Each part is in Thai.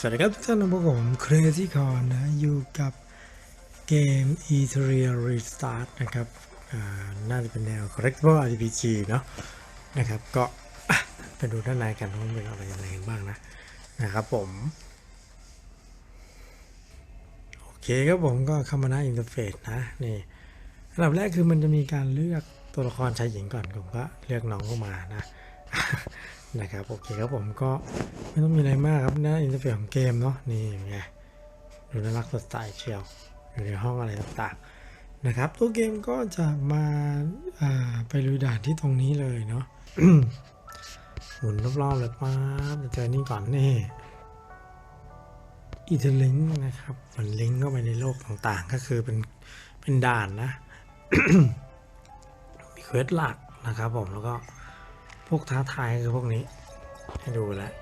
สวัสดีครับทุกท่านนะพวกผมเครซี่คอนนะ อยู่กับเกม e t h r e a Restart นะครับน่าจะเป็นแนว Collectible RPG เนาะนะครับ ก็ไปดูด้านในกันว่าเป็นอะไรยังไงกันบ้างนะ นะครับผม โอเคครับผมก็เข้ามาหน้าอินเทอร์เฟซนะ นี่อันดับแรกคือมันจะมีการเลือกตัวละครชายหญิงก่อนผมก็เลือกน้องเข้ามานะ นะครับโอเคครับผมก็ไม่ต้องมีอะไรมากครับหน้าอินเทอร์เฟซของเกมเนาะนี่ไงดูน่ารักสดใสเชียวอยู่ในห้องอะไรต่างๆนะครับ ตัวเกมก็จะมาาไปลุยด่านที่ตรงนี้เลยเนาะหมุนรอบๆเลยป๊าบจะเจอนี่ก่อนนี่อีเทลิงนะครับเหมือนลิงก์เข้าไปในโลกต่างๆ ก็คือเป็นเป็นด่านนะมีเควสหลักนะครับผมแล้วก็ พวกท้าทายคือพวกนี้ ให้ดูแล้ว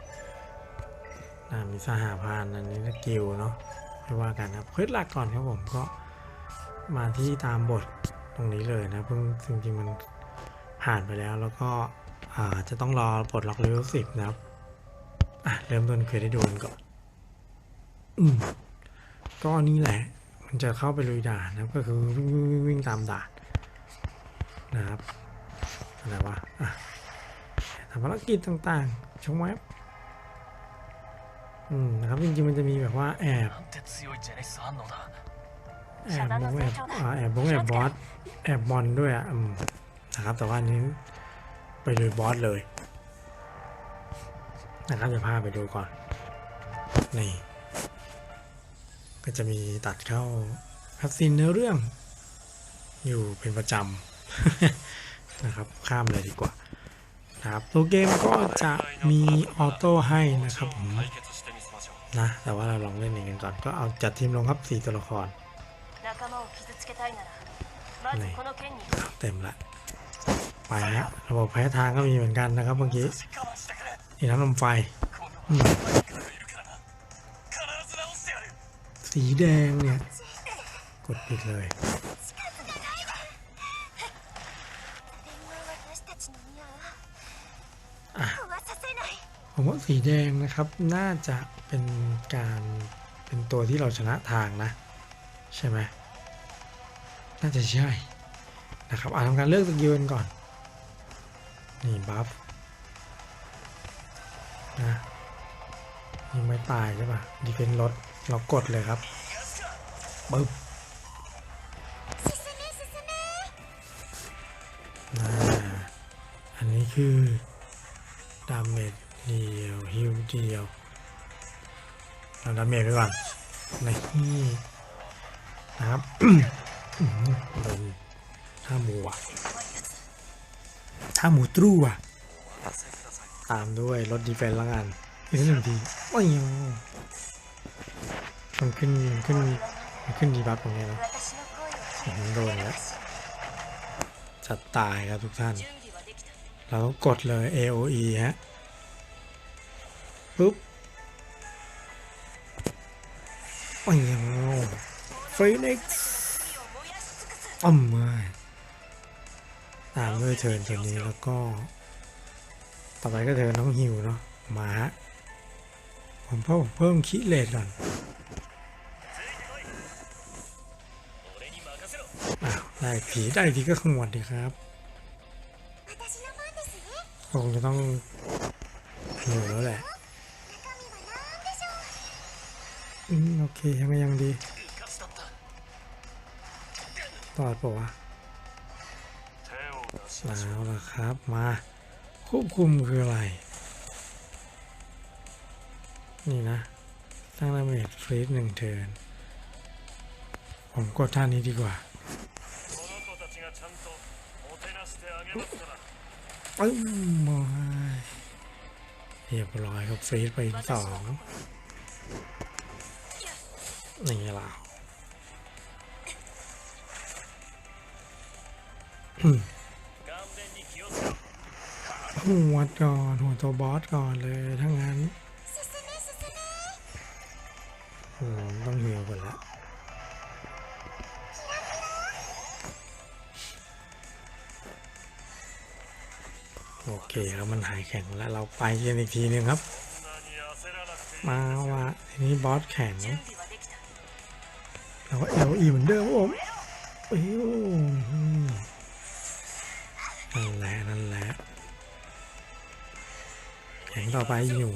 อ่ามีสหพานอันนี้สกิลเนาะไม่ว่ากันครับเควสหลักก่อนครับผมก็มาที่ตามบทตรงนี้เลยนะเพิ่งจริงๆมันผ่านไปแล้วแล้วก็จะต้องรอปลดล็อกเลเวลสิบนะครับอะเริ่มต้นเควสให้ดูกันก่อนอืมก็นี่แหละ มันจะเข้าไปลุยด่านนะก็คือวิ่งวิ่งวิ่งตามด่านนะครับอะไรวะอะ ภารกิจต่างๆชงแวบอืมนะครับจริงๆมันจะมีแบบว่าแอบแอบบงแอบแอบบงแอบบอสแอบบอลด้วยอะนะครับแต่ว่านี้ไปเลยบอสเลยนะครับจะพาไปดูก่อนนี่ก็จะมีตัดเข้าแคปซีนเนื้อเรื่อง อยู่เป็นประจำนะครับข้ามเลยดีกว่า ครับตัวเกมก็จะมีออโต้ให้นะครับผมนะแต่ว่าเราลองเล่นเองกันก่อนก็เอาจัดทีมลงครับ4ตัวละครนี่เต็มละไปฮะระบบแพ้ทางก็มีเหมือนกันนะครับเมื่อกี้นี่น้ำลมไฟสีแดงเนี่ย กดปิดเลย ผมว่าสีแดงนะครับน่าจะเป็นการเป็นตัวที่เราชนะทางนะ ใช่ไหมน่าจะใช่นะครับอ่าทำการเลือกสกิลกันก่อน นี่บัฟนะนี่ไม่ตายใช่ปะดีเฟนต์ลดเรากดเลยครับปึ๊บนะอันนี้คือดาเมจ เดียวฮิวเดียวเราดาเมจไปก่อนนี่นะครับโดนท่าหมูอะท่าหมูตรู่อะตามด้วยรถดีเฟนต์ละกันอีกหนึ่งทีโอ้ยมันขึ้นขึ้นมันขึ้นดีบัฟตรงนี้แล้โดนแล้วจะตายครับทุกท่าน เราต้องกดเลย AOE ฮะ ปึ๊บโอ้ยฟีนิกซ์อ้อมาตามด้วยเทินตัวนี้แล้วก็ ต่อไปก็เทินน้องฮิวเนาะมาฮะผมเพิ่มเพิ่มคิเลตก่อนได้ผีได้ผีก็ขมวดดีครับคงจะต้องอยู่แล้วแหละ อืมโอเคยังยังดีต่อดปะวะแล้วล่ะครับมาควบคุมคืออะไร นี่นะสร้างดาเมจฟรีดหนึ่งเทินผมกดท่านี้ดีกว่าเอ้ยเรียบร้อยครับฟรีดไปสอง นี่ล่ะหัวก่อนหัวตัวบอสก่อนเลยทั้งนั้นต้องเหี่ยวก่อนละโอเคแล้วมันหายแข็งแล้วเราไปกันอีกทีนึงครับ มาว่ะทีนี้บอสแข็ง แล้วก็ LE เหมือนเดิมครับผมโอ้นั่นแหละนั่นแหละแข็งต่อไปหนู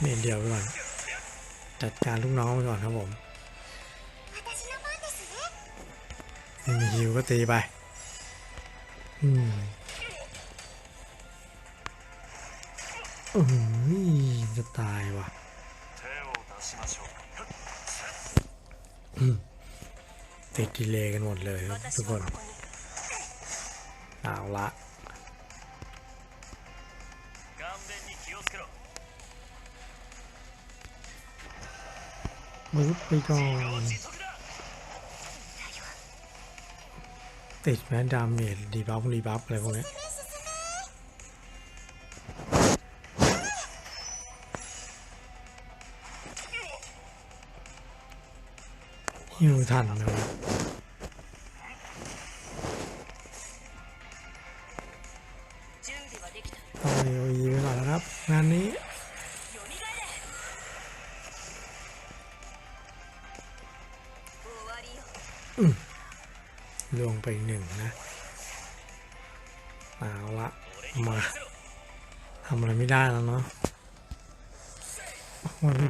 เมนเดียวไปก่อนจัดการลูกน้องไปก่อนครับผมไม่มีฮิวก็ตีไป อืมอ้ยจะตายว่ะ ติดดีเลย์กันหมดเลยทุกคนเอาละมือไปก่อนติดแม่ดาเมจดีบัฟดีบัฟอะไรพวกนี้ฮิวทันนะ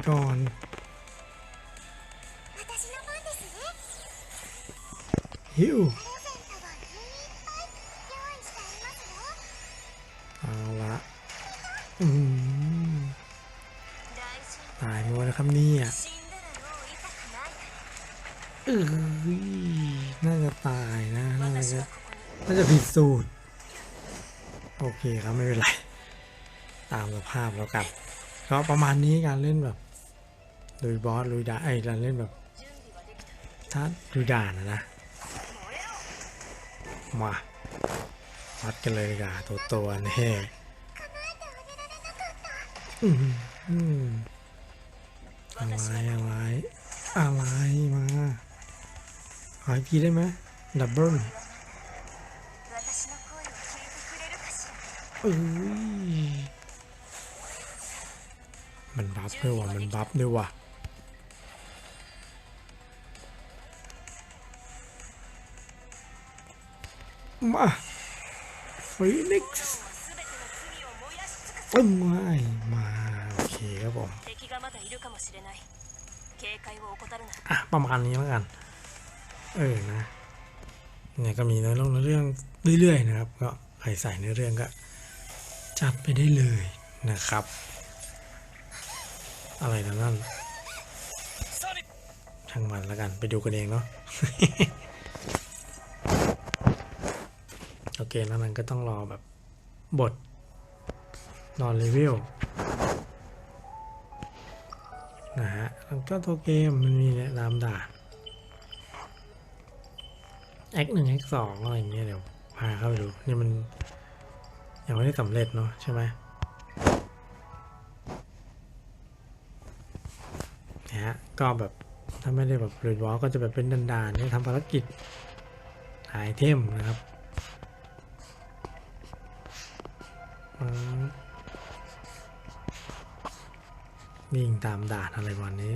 ก่อนฮิวเอาละตายหมดแล้วครับนี่อะเออน่าจะตายนะ น่าจะน่าจะผิดสูตร โอเคครับ ไม่เป็นไร ตามสภาพแล้วกันก็ประมาณนี้การเล่นแบบ ลุยบอสลุยด่าไอ้เราเล่นแบบท้าลุยด่านนะนะ มาวัดกันเลยกว่าตัวตัวนี่อืออะไรอะไรอะไรมาหายกี่ได้ไหมดับเบิลมันบัฟด้วยว่ะ มันบัฟด้วยว่ะ มาฟินิกซ์ไม่มาโอเคครับผมอะประมาณนี้แล้วกัน เออนะเนี่ยก็มีเนเรื่องเรื่องเรื่อยๆนะครับ ก็ใครใส่เนเรื่องก็จัดไปได้เลยนะครับ อะไรนะนั่นทั้งมันแล้วกันไปดูกันเองเนาะ โอเคแล้วนั้นก็ต้องรอแบบบทนอนรีวิวนะฮะแล้วก็ตัวเกมมันมีเนี่ยตามด่าน X หนึ่ง X สองอะไรอย่างเงี้ยเดี๋ยวพาเข้าไปดูนี่มันยังไม่ได้สำเร็จเนาะใช่ไหมนะฮะก็แบบถ้าไม่ได้แบบรีวอลก็จะแบบเป็นด่านๆเนี่ยทำภารกิจหาไอเทมนะครับ วิ่งตามด่านอะไรวันนี้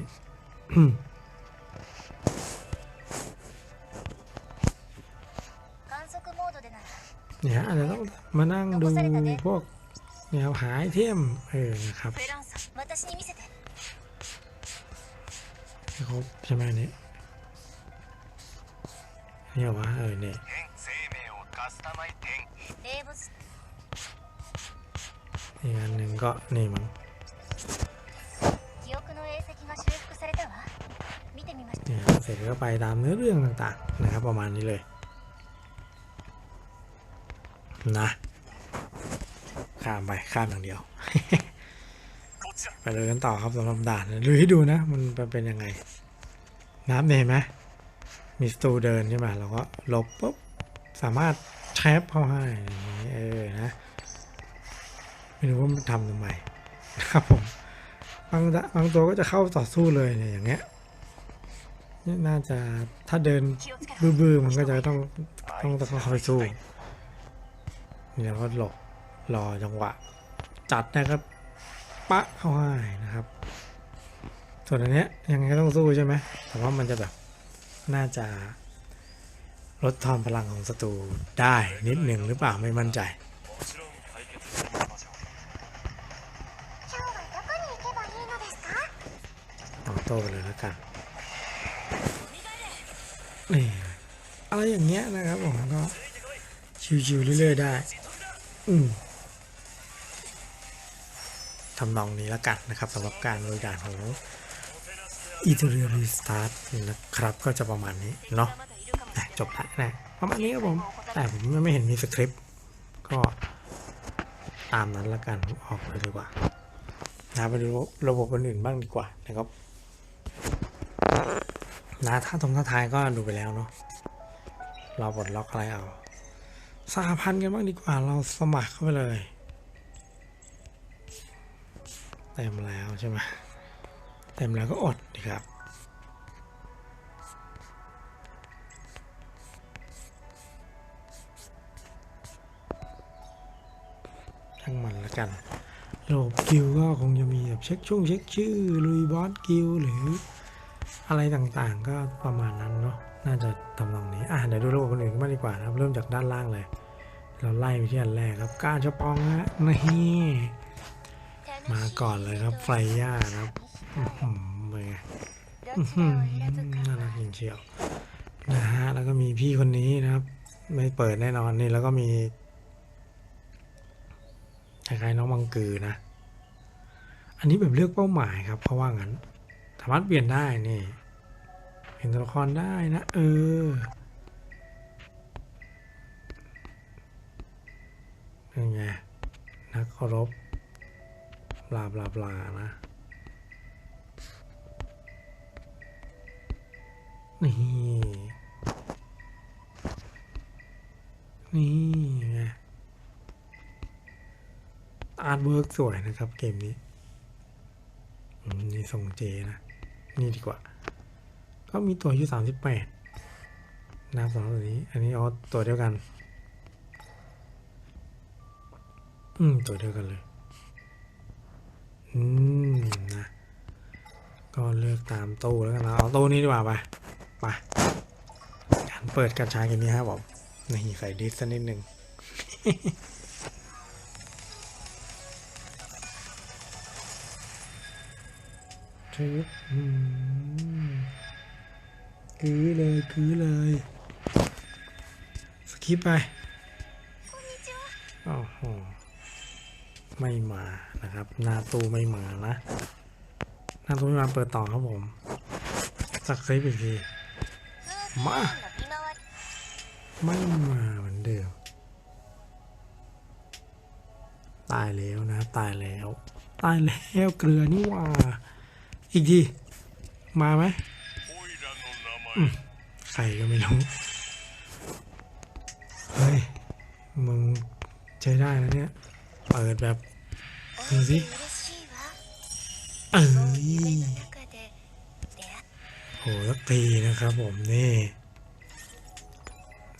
เนี่ยเดี๋ยวต้องมานั่งดูพวกแนวหายเทียมเออนะครับครบใช่ไหมเนี่เนี่ยวะเออเนี่ย อีกอันหนึ่งก็นี่มั้งเนเสร็จก็ไปตามเนื้อเรื่องต่างๆนะครับประมาณนี้เลยนะข้ามไปข้ามอย่างเดียว ไปเลยกันต่อครับสำหรับด่านดูให้ดูนะ มันเป็นยังไง น้ำเนี่ยเห็นไหมมีสตูเดินใช่ไหมเราก็หลบปุ๊บสามารถแทบเข้าให้เออนะ ไม่รู้ว่ามันทำทำไมนะครับผมบางบางตัวก็จะเข้าต่อสู้เลยเนี่ยอย่างเงี้ยนี่น่าจะถ้าเดินบื้อๆมันก็จะต้องต้องต้องเข้าไปสู้เนี่ยก็หลบรอจังหวะ จัดนะครับปะเข้าให้นะครับ ส่วนอันเนี้ยยังไงต้องสู้ใช่ไหมแต่ว่ามันจะแบบน่าจะลดทอนพลังของศัตรูได้นิดหนึ่งหรือเปล่าไม่มั่นใจ โต้ไปเลยแล้วกันนี่อะไรอย่างเงี้ยนะครับผมก็ชิวๆเรื่อยๆได้ อืมทำนองนี้แล้วกันนะครับสำหรับการบริการของอีเทอร์รีสตาร์ทนะครับ ก็จะประมาณนี้เนาะจบละนะประมาณนี้ครับผม แต่ผมไม่เห็นมีสคริปต์ก็ตามนั้นแล้วกันออกเลยดีกว่านะไปดูระบบอื่นบ้างดีกว่านะครับ นะถ้าตรงท่าทายก็ดูไปแล้วเนาะเราปลดล็อกอะไรเอาสหพันธ์กันบ้างดีกว่าเราสมัครเข้าไปเลยเต็มแล้วใช่ไหมเต็มแล้วก็อดดีครับทั้งมันแล้วกันระบบกิลก็คงจะมีแบบเช็คช่วงเช็คชื่อลุยบอสกิลหรือ อะไรต่างๆ ก็ประมาณนั้นเนาะน่าจะทำลองนี้อะเดี๋ยวดูระบบคนอื่นกันบ้างดีกว่าครับ เริ่มจากด้านล่างเลย เราไล่ไปที่อันแรกครับก้าชปองฮะนี่มาก่อนเลยครับไฟย่าครับเป็นไงน่ารักจริงเชียวนะฮะแล้วก็มีพี่คนนี้นะครับ ไม่เปิดแน่นอนนี่แล้วก็มีคล้ายๆน้องมังกือนะ อันนี้แบบเลือกเป้าหมายครับ เพราะว่างั้น สามารถเปลี่ยนได้นี่เปลี่ยนตัวละครได้นะเออเป็นไงนักเคารพบลาบลาบลานะนี่นี่ไงอาร์ตเวิร์กสวยนะครับเกมนี้นี่ทรงเจนะ นี่ดีกว่า ก็มีตัวอายุสามสิบแปดนะสำหรับตัวนี้ อันนี้เอาตัวเดียวกัน อืม ตัวเดียวกันเลย อืม นะ ก็เลือกตามตู้แล้วกันนะเอาตู้นี้ดีกว่าไปไปการเปิดการใช้กันนี้ครับผมนี่ใส่ดิสสักนิดหนึ่ง คือคือเลยคือเลยสกิปไปโอ้โหไม่มานะครับ หน้าตูไม่มานะ หน้าตู้ไม่มาเปิดต่อครับผมสักคลิปอีกที มา ไม่มาเหมือนเดิมตายแล้วนะ ตายแล้ว ตายแล้วเกลือนี่ว่า อีกที มาไหมใครก็ไม่รู้ เฮ้ย มึงใช้ได้นะเนี่ย เปิดแบบดูสิเอ้ยโหสักทีนะครับผมนี่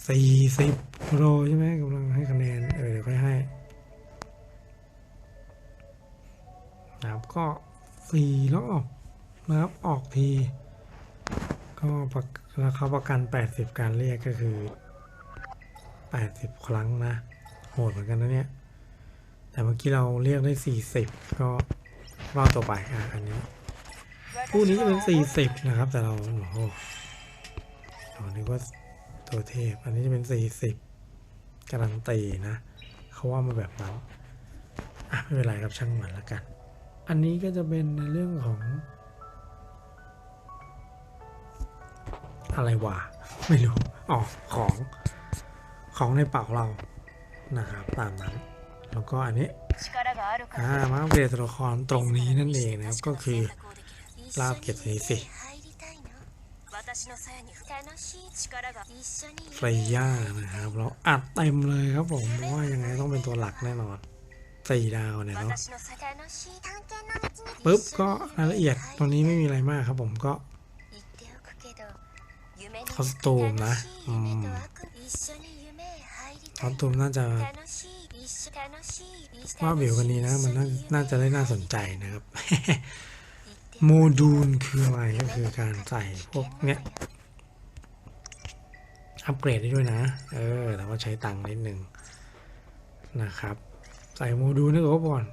สี่สิบโรใช่ไหมกำลังให้คะแนน เออเดี๋ยวค่อยให้นะครับก็สี่รอบ นะครับออกทีก็ประราคาประกัน 80 การเรียกก็คือ 80 ครั้งนะ โหดเหมือนกันนะเนี่ย แต่เมื่อกี้เราเรียกได้ 40 ก็รอบต่อไปอะอันนี้คู่นี้จะเป็น 40 นะครับ แต่เราโอ้โหเรานึกว่าตัวเทพ อันนี้จะเป็น 40 การันตีนะ เขาว่ามาแบบนั้นอะไม่เป็นไรครับช่างมันละกัน อันนี้ก็จะเป็นในเรื่องของ อะไรวะไม่รู้อ๋อของของในเป๋าเรานะครับตามนั้น แล้วก็อันนี้อ่ามาเปลี่ยนตัวละครตรงนี้นั่นเองนะครับก็คือลาบเก็บนี้สิเฟรย่านะครับเราอัดเต็มเลยครับผมว่ายังไงต้องเป็นตัวหลักแน่นอนสี่ดาวเนี่ยเนาะปุ๊บก็รายละเอียดตรงนี้ไม่มีอะไรมากครับผมก็ คอสตูมนะอืมคอสตูมน่าจะว่าวิวคนนี้นะ มันน่าจะได้น่าสนใจนะครับโมดูลคืออะไรก็คือการใส่พวกเนี้ยอัปเกรดได้ด้วยนะ เออแต่ว่าใช้ตังค์นิดนึงนะครับ ใส่โมดูลนี่ก็ก่อน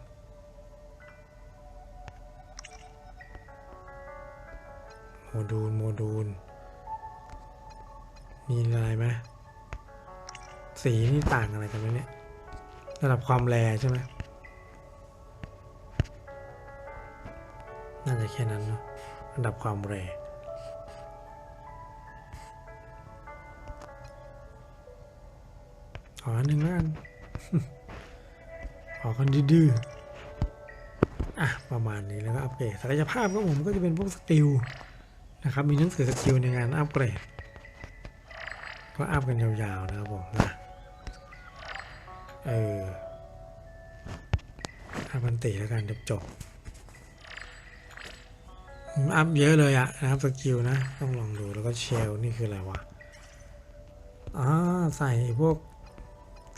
โมดูลโมดูล มีอะไรไหมสีนี่ต่างอะไรกันไหมเนี่ยระดับความแรใช่ไหมน่าจะแค่นั้นเนาะระดับความแรขออันหนึ่งแล้วกันขอกันดื้ออะ ประมาณนี้แล้วก็อัปเกรดศักยภาพก็ผมก็จะเป็นพวกสกิลนะครับ มีหนังสือสกิลในงานอัปเกรด ก็อัพกันยาวๆนะครับผมนะเอออัพบันติแล้วกันจบจบอัพเยอะเลยอะนะครับสกิลนะ ต้องลองดูแล้วก็เชลนี่คืออะไรวะอ่าใส่พวก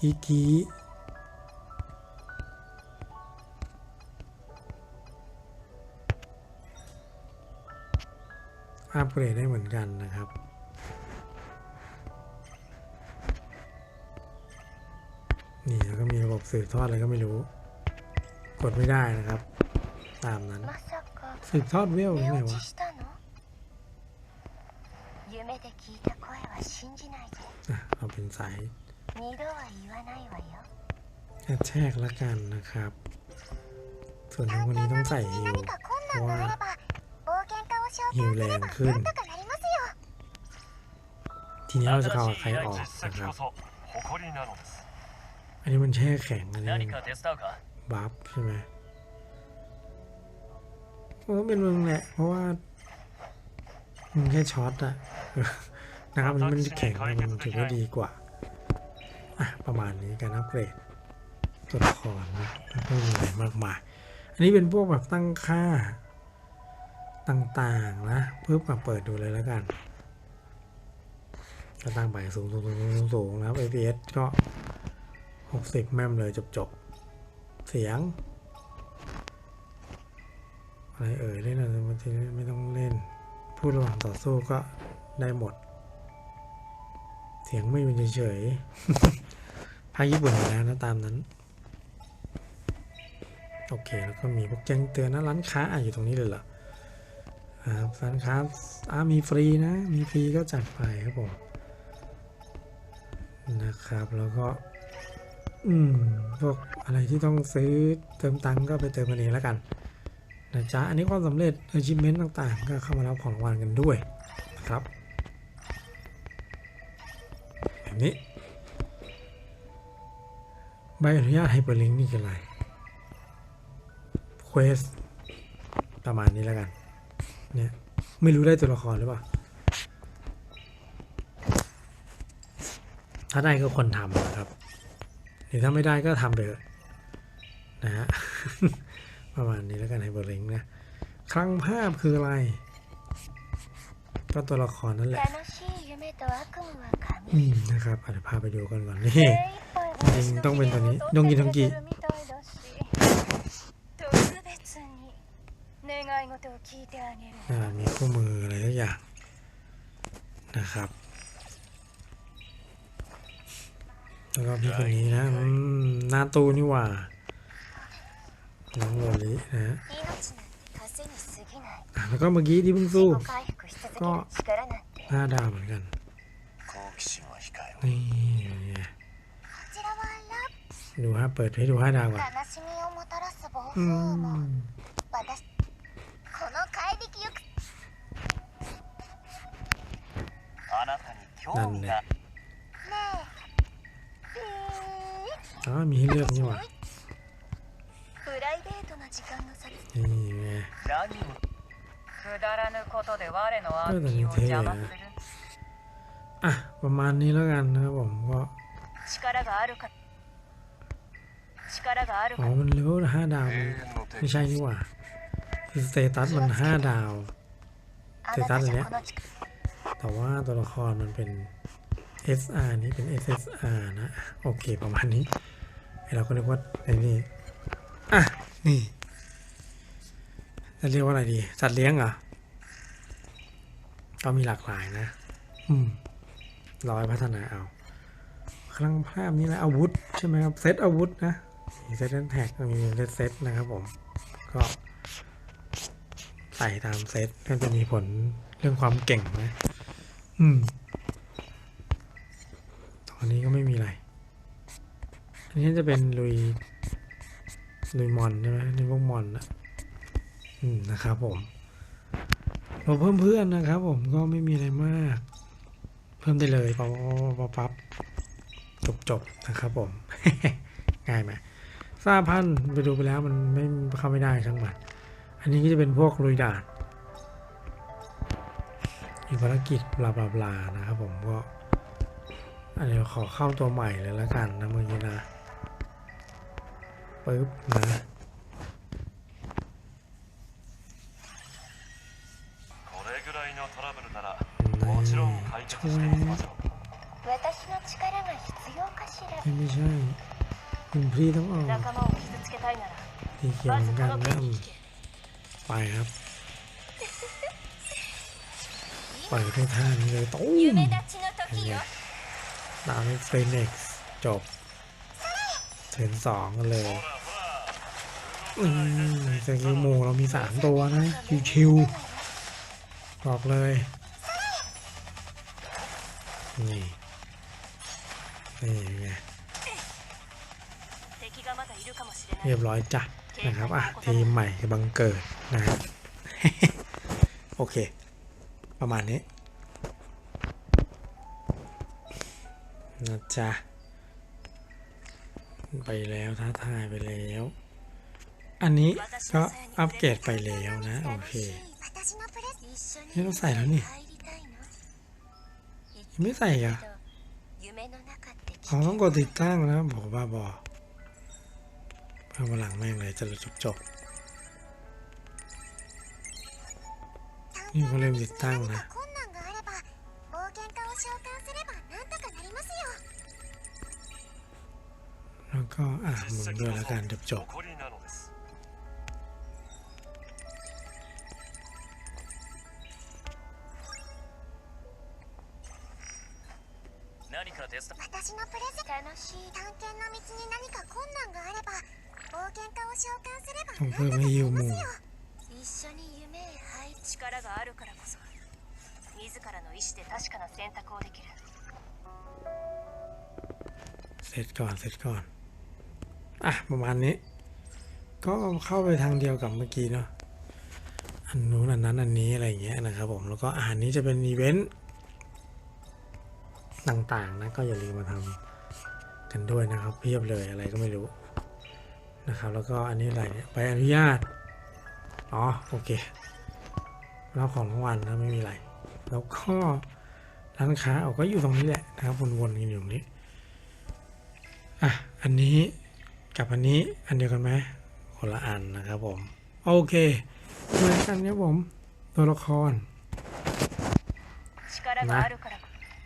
กีกีอัพเกรดได้เหมือนกันนะครับ นี่แล้วก็มีระบบสืบทอดอะไรก็ไม่รู้ กดไม่ได้นะครับ ตามนั้น สืบทอดเวลยังไงวะเอาเป็นสายแทกละกันนะครับ ส่วนของคนนี้ต้องใส่ฮิวเพราะว่าฮิวแรงขึ้น ทีนี้เราจะเอาใครออกนะครับันนี้มันแช่แข็งอันนี้บัฟใช่ไหมมันก็เป็นเมืองแหละเพราะว่ามันแค่ช็อตอะนะครับมันแข็งมันถือว่าดีกว่าอะประมาณนี้การอัปเกรดตัวละครนะก็มีหลายมากมายอันนี้เป็นพวกแบบตั้งค่าต่างๆนะเพิ่มมาเปิดดูเลยแล้วกันก็ตั้งไปสูงๆๆๆแล้ว FPS ก็ 60 แม่มเลยจบจบเสียง อะไรเอ่ยเล่นอะไรบางทีไม่ต้องเล่น พูดระหว่างต่อสู้ก็ได้หมด เสียงไม่เป็นเฉยๆภาคญี่ปุ่นอยู่แล้วนะตามนั้น โอเค แล้วก็มีพวกแจ้งเตือนนะร้านค้าอะอยู่ตรงนี้เลยเหรออ่าร้านค้าอ่ามีฟรีนะ มีฟรีก็จัดไปครับผมนะครับแล้วก็ อืม พวกอะไรที่ต้องซื้อเติมตังค์ก็ไปเติมกันเองแล้วกันนะจ๊ะ อันนี้ความสำเร็จ achievement ต่างๆ ก็เข้ามารับของรางวัลกันด้วยนะครับ แบบนี้ ใบอนุญาตไฮเปอร์ลิงนี่คืออะไร เควส ประมาณนี้แล้วกัน เนี่ย ไม่รู้ได้ตัวละครหรือเปล่า ถ้าได้ก็คนทำนะครับ หรือถ้าไม่ได้ก็ทำไปเลยนะฮะประมาณนี้แล้วกันไฮเบอร์ลิงก์นะ คลังภาพคืออะไร ก็ตัวละครนั่นแหละอืมนะครับอาจจะพาไปดูกันก่อนนี่จริงต้องเป็นตัวนี้ดงกินทงกีมีคู่มืออะไรทุกอย่างนะครับ แล้วก็พี่คนนี้นะหน้าตู้นี่หว่า น้องโลลินะฮะแล้วก็เมื่อกี้ที่เพิ่งสู้ ก็หน้าดาวเหมือนกันนี่ดูฮะเปิดให้ดูห้าดาวก่อนนั่นแหละ อ๋อมีให้เลือกนี่หว่านี่ไงก็แต่นี้เท่นะอะประมาณนี้แล้วกันนะครับผมก็อ๋อมันเลเวลห้าดาวไม่ใช่นี่หว่าคือสเตตัสมันห้าดาวสเตตัสอันเนี้ยแต่ว่าตัวละครมันเป็น SR นี่เป็น SSR นะ โอเค ประมาณนี้ เราก็นึกว่าไอ้นี่ อะ นี่จะเรียกว่าอะไรดี สัตว์เลี้ยงเหรอ ก็มีหลากหลายนะ อืมร้อยพัฒนาเอาครั้งภาพนี้แหละอาวุธ ใช่ไหมครับ เซตอาวุธนะ มีเซตแท็กมีเซตเซตนะครับผม ก็ใส่ตามเซตก็จะมีผลเรื่องความเก่งนะ อืม อันนี้ก็ไม่มีอะไรอันนี้จะเป็นลุยลุยมอนใช่ไหมนี่พวกมอนนะอืมนะครับผมเราเพิ่มเพื่อนนะครับผมก็ไม่มีอะไรมาก เพิ่มได้เลยปั๊บปั๊บปั๊บจบจบนะครับผม ง่ายไหมซาพันไปดูไปแล้วมันไม่เข้าไม่ได้ช่างมันอันนี้ก็จะเป็นพวกลุยด่านมีภารกิจบลาบลาบลานะครับผมก็ เดี๋ยวขอเข้าตัวใหม่เลยละกันนะเมื่อกี้นะปึ๊บนะไม่ใช่คุณพี่ต้องออกตีเขียวเหนกันนะไปครับไปิดด้วยท่านเลยตุ้มเห็นไหม ตามฟินิกซ์จบเฉินสองกันเลยอืมเซกิโมเรามีสามตัวนะ ชิวๆบอกเลย นี่ นี่ไงเรียบร้อยจัดนะครับ อะ ทีมใหม่บังเกิดนะครับ โอเค ประมาณนี้ นะจ๊ะ ไปแล้วท้าทายไปแล้ว อันนี้ก็อัปเกรดไปแล้วนะ โอเคนี่ต้องใส่แล้วนี่ไม่ใส่อะเขาต้องกดติดตั้งนะบอกบ้าบอเอามาหลังแม่งเลยจะจบจบนี่เขาเริ่มติดตั้งนะ แล้วก็อ่ะหมุนด้วยแล้วกันจบจบ 誇りなのです 何か手伝私のプレゼ楽しい探検の道に何か困難があれば冒険家を召喚すれば ต้องเพิ่มให้ยิวหมู่ 一緒に夢へ入っ力があるからこそ自らの意志で確かな選択をできる เสร็จก่ อะประมาณนี้ ก็เข้าไปทางเดียวกับเมื่อกี้เนาะอันนู้นอันนั้นอันนี้อะไรอย่างเงี้ยนะครับผมแล้วก็อาหารนี้จะเป็นอีเวนต์ต่างๆนะก็อย่าลืมมาทำกันด้วยนะครับ เพียบเลยอะไรก็ไม่รู้นะครับแล้วก็อันนี้อะไรเนี่ยใบอนุญาตอ๋อโอเครับของรางวัลนะไม่มีอะไร แล้วก็ร้านค้าเอาก็อยู่ตรงนี้แหละนะครับวนๆกันอยู่ตรงนี้อะอันนี้ กับอันนี้อันเดียวกันไหมคนละอันนะครับผม โอเคเหมือนกันครับผมตัวละครนะ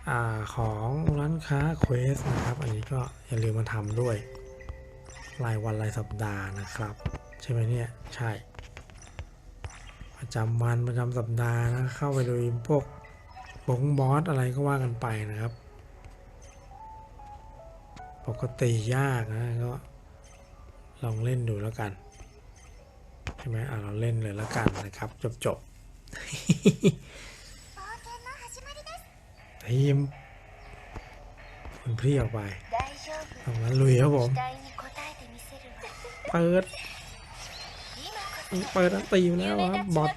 อของร้านค้าเควสนะครับ อันนี้ก็อย่าลืมมาทำด้วย รายวันรายสัปดาห์นะครับ ใช่ไหมเนี่ย ใช่ ประจำวันประจำสัปดาห์นะ เข้าไปดูพวกบงบอสอะไรก็ว่ากันไปนะครับ ปกติยากนะก็ ลองเล่นดูแล้วกัน ใช่ไหมอะเราเล่นเลยแล้วกันนะครับ จบจบทีมมันพี่ออกไปออกมาลุยครับผม เปิด เปิดอันตีมแล้วครับบอท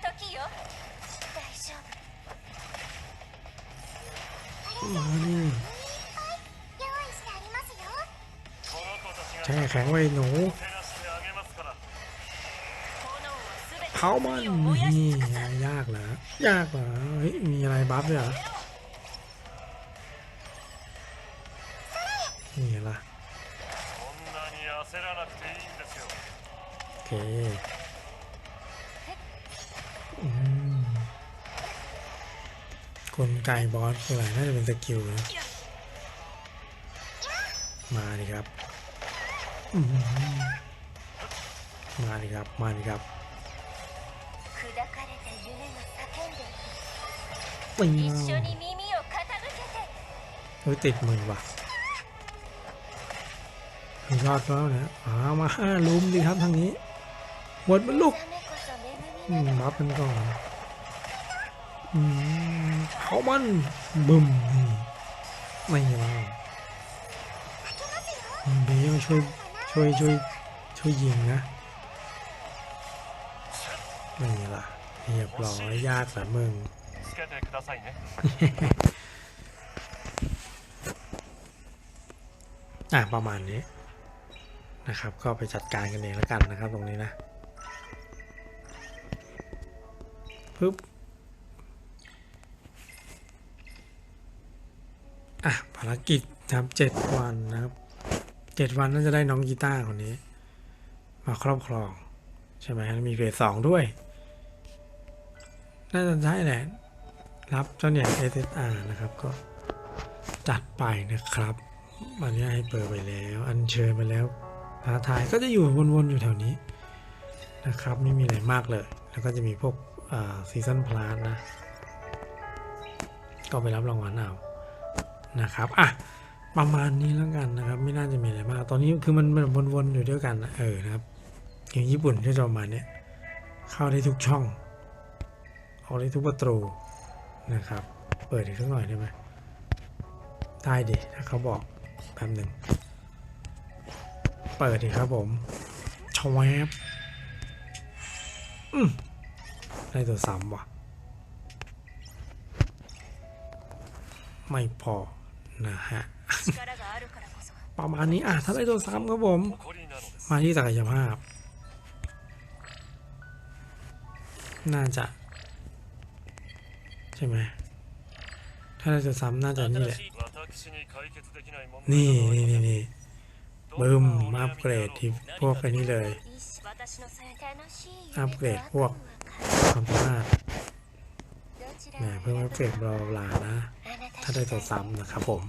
มาดิแช่แข็งไว้หนู เผามันนี่ยากเหรอยากเหรอเฮ้ยมีอะไรบัฟด้วยเหรอนี่ละโอเคกลไกบอสคืออะไรน่าจะเป็นสกิลนะมาดิครับ มาดิครับ มาดิครับ 砕かれて夢が叫んでいる ปิง 一緒に耳を傾けて เฮ้ยติดมือว่ะยอดแล้วเนี่ยอามาห้าลุมดิครับทางนี้หมดมันลูก 目覚めこそ恵 อื み ม なの รับมันก่อนอืมเขามันบึมนี่ไม่มาอืมเบียร์ช่วยช่วยช่วยช่วยยิงนะ เรียบร้อยยากสามมึงอะประมาณนี้นะครับ ก็ไปจัดการกันเองแล้วกันนะครับ ตรงนี้นะปึ๊บอะภารกิจครับเจ็ดวันนะครับเจ็ดวันน่าจะได้น้องกีตาร์คนนี้ มาครอบครอง ใช่ไหมมีเกรดสองด้วย น่าจะใช่แหละ รับเจ้าเนี่ย SSR นะครับก็จัดไปนะครับอันนี้ให้เปิดไปแล้ว อันเชิญไปแล้วท้าทายก็จะอยู่วนๆอยู่แถวนี้นะครับ ไม่มีอะไรมากเลย แล้วก็จะมีพวกซีซันพลาสนะ ก็ไปรับรางวัลเอานะครับอะประมาณนี้แล้วกันนะครับ ไม่น่าจะมีอะไรมาก ตอนนี้คือมันมันวนๆอยู่ด้วยกันนะเออนะครับอย่างญี่ปุ่นที่จะประมาเนี้ยเข้าได้ทุกช่อง ออกได้ทุกประตูนะครับ เปิดอีกสักหน่อยได้ไหมได้ดิถ้าเขาบอกแป๊บหนึ่ง เปิดดิครับผมชวแอบได้ตัวสามว่ะ ไม่พอนะฮะ ประมาณนี้อะถ้าได้ตัวสามครับผม มาที่ศักยภาพ น่าจะ ใช่ไหมถ้าเราจะซ้ำน่าจะนี่แหละ นี่นี่นี่นี่บึ้มอัปเกรดที่พวกไปนี่เลย อัปเกรดพวกความสามารถแหมเพิ่มอัปเกรดรอาลานะ ถ้าได้จะซ้ำนะครับผม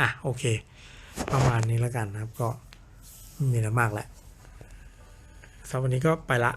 อะโอเค ประมาณนี้แล้วกันนะครับ ก็มีแล้วมากแหละสำหรับวันนี้ก็ไปละ